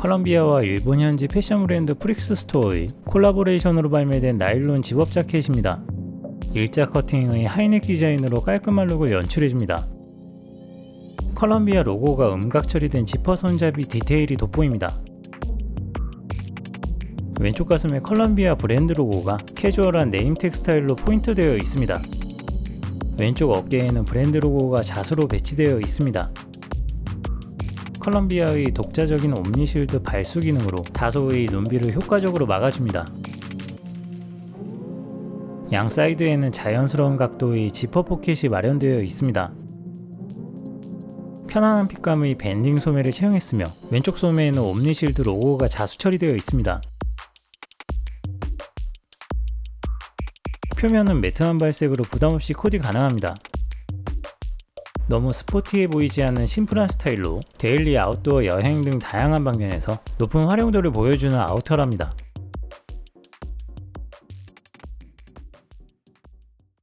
컬럼비아와 일본 현지 패션 브랜드 프릭스 스토어의 콜라보레이션으로 발매된 나일론 집업 자켓입니다. 일자 커팅의 하이넥 디자인으로 깔끔한 룩을 연출해줍니다. 컬럼비아 로고가 음각 처리된 지퍼 손잡이 디테일이 돋보입니다. 왼쪽 가슴에 컬럼비아 브랜드 로고가 캐주얼한 네임택 스타일로 포인트되어 있습니다. 왼쪽 어깨에는 브랜드 로고가 자수로 배치되어 있습니다. 컬럼비아의 독자적인 옴니실드 발수 기능으로 다소의 눈비를 효과적으로 막아줍니다. 양 사이드에는 자연스러운 각도의 지퍼 포켓이 마련되어 있습니다. 편안한 핏감의 밴딩 소매를 채용했으며 왼쪽 소매에는 옴니실드 로고가 자수 처리되어 있습니다. 표면은 매트한 발색으로 부담없이 코디 가능합니다. 너무 스포티해 보이지 않는 심플한 스타일로 데일리 아웃도어 여행 등 다양한 방면에서 높은 활용도를 보여주는 아우터랍니다.